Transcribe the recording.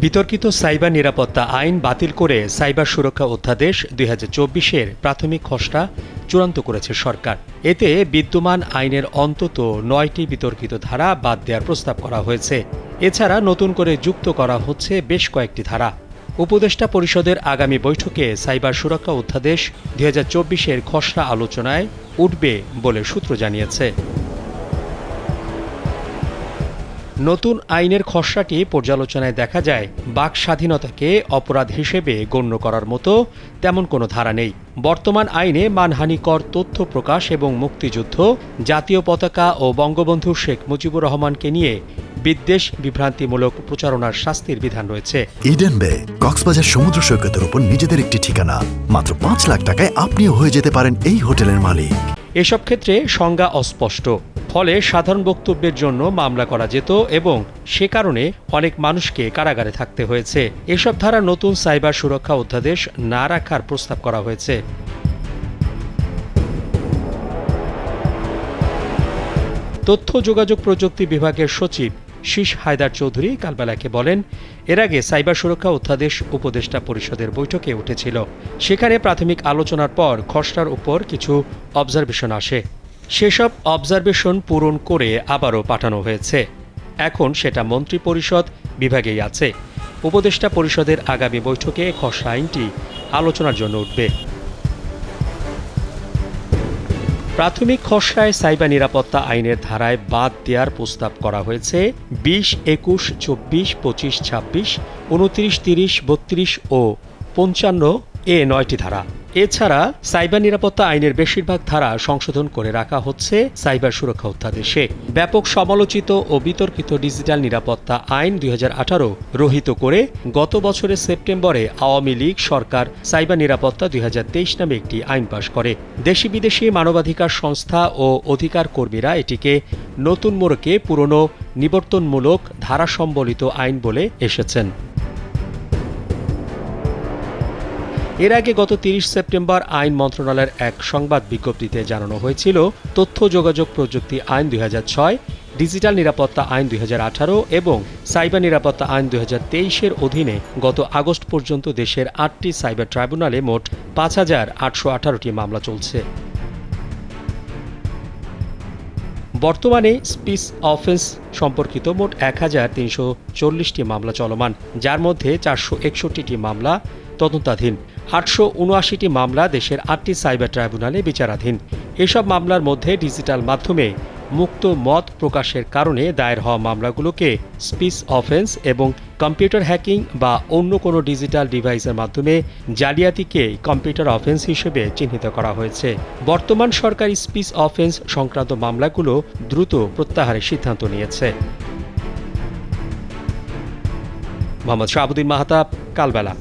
বিতর্কিত সাইবার নিরাপত্তা আইন বাতিল করে সাইবার সুরক্ষা অধ্যাদেশ দুই হাজার প্রাথমিক খসড়া চূড়ান্ত করেছে সরকার। এতে বিদ্যমান আইনের অন্তত নয়টি বিতর্কিত ধারা বাদ দেওয়ার প্রস্তাব করা হয়েছে। এছাড়া নতুন করে যুক্ত করা হচ্ছে বেশ কয়েকটি ধারা। উপদেষ্টা পরিষদের আগামী বৈঠকে সাইবার সুরক্ষা অধ্যাদেশ দুই চব্বিশের খসড়া আলোচনায় উঠবে বলে সূত্র জানিয়েছে। নতুন আইনের খসড়াটি পর্যালোচনায় দেখা যায় বাক স্বাধীনতাকে অপরাধ হিসেবে গণ্য করার মতো তেমন কোনো ধারা নেই। বর্তমান আইনে মানহানিকর তথ্য প্রকাশ এবং মুক্তিযুদ্ধ জাতীয় পতাকা ও বঙ্গবন্ধু শেখ মুজিবুর রহমানকে নিয়ে বিদ্বেষ বিভ্রান্তিমূলক প্রচারণার শাস্তির বিধান রয়েছে। ইডেন বে কক্সবাজার সমুদ্র সৈকতের উপর নিজেদের একটি ঠিকানা। মাত্র পাঁচ লাখ টাকায় আপনিও হয়ে যেতে পারেন এই হোটেলের মালিক। এসব ক্ষেত্রে সংজ্ঞা অস্পষ্ট। ফলে সাধারণ বক্তব্যের জন্য মামলা করা যেত এবং সে কারণে অনেক মানুষকে কারাগারে থাকতে হয়েছে। এসব ধারা নতুন সাইবার সুরক্ষা অধ্যাদেশ না রাখার প্রস্তাব করা হয়েছে। তথ্য যোগাযোগ প্রযুক্তি বিভাগের সচিব শীষ হায়দার চৌধুরী কালবেলাকে বলেন, এর আগে সাইবার সুরক্ষা অধ্যাদেশ উপদেষ্টা পরিষদের বৈঠকে উঠেছিল। সেখানে প্রাথমিক আলোচনার পর খসড়ার উপর কিছু অবজারভেশন আসে। সেসব অবজারভেশন পূরণ করে আবারও পাঠানো হয়েছে। এখন সেটা মন্ত্রী পরিষদ বিভাগেই আছে। উপদেষ্টা পরিষদের আগামী বৈঠকে খসড়া আইনটি আলোচনার জন্য উঠবে। প্রাথমিক খসড়ায় সাইবার নিরাপত্তা আইনের ধারায় বাদ দেওয়ার প্রস্তাব করা হয়েছে। বিশ, একুশ, চব্বিশ, পঁচিশ, ছাব্বিশ, উনত্রিশ, তিরিশ, বত্রিশ ও পঞ্চান্ন এ নয়টি ধারা। এছাড়া সাইবার নিরাপত্তা আইনের বেশিরভাগ ধারা সংশোধন করে রাখা হচ্ছে সাইবার সুরক্ষা অধ্যাদেশে। ব্যাপক সমালোচিত ও বিতর্কিত ডিজিটাল নিরাপত্তা আইন দুই রহিত করে গত বছরের সেপ্টেম্বরে আওয়ামী লীগ সরকার সাইবার নিরাপত্তা দুই হাজার তেইশ নামে একটি আইন পাশ করে। দেশি বিদেশি মানবাধিকার সংস্থা ও অধিকার কর্মীরা এটিকে নতুন মোড়কে পুরনো, নিবর্তনমূলক ধারা সম্বলিত আইন বলে এসেছেন। এর আগে গত তিরিশ সেপ্টেম্বর আইন মন্ত্রণালয়ের এক সংবাদ বিজ্ঞপ্তিতে জানানো হয়েছিল, তথ্য যোগাযোগ প্রযুক্তি আইন দুই হাজার ছয়, ডিজিটাল নিরাপত্তা আইন দুই হাজার আঠারো এবং সাইবার নিরাপত্তা আইন দুই এর অধীনে গত আগস্ট পর্যন্ত দেশের আটটি সাইবার ট্রাইব্যুনালে মোট পাঁচ হাজার আটশো আঠারোটি মামলা চলছে। বর্তমানে স্পিস অফেন্স সম্পর্কিত মোট এক হাজার তিনশো চল্লিশটি মামলা চলমান, যার মধ্যে চারশো একষট্টিটি মামলা তদন্তাধীন, আটশো উনআশিটি মামলা দেশের আটটি সাইবার ট্রাইব্যুনালে বিচারাধীন। এসব মামলার মধ্যে ডিজিটাল মাধ্যমে মুক্ত মত প্রকাশের কারণে দায়ের হওয়া মামলাগুলোকে স্পিস অফেন্স এবং কম্পিউটার হ্যাকিং বা অন্য কোনো ডিজিটাল ডিভাইসের মাধ্যমে জালিয়াতিকে কম্পিউটার অফেন্স হিসেবে চিহ্নিত করা হয়েছে। বর্তমান সরকারি স্পিস অফেন্স সংক্রান্ত মামলাগুলো দ্রুত প্রত্যাহারের সিদ্ধান্ত নিয়েছে। মোহাম্মদ শাহাবুদ্দিন মাহাতাব, কালবেলা।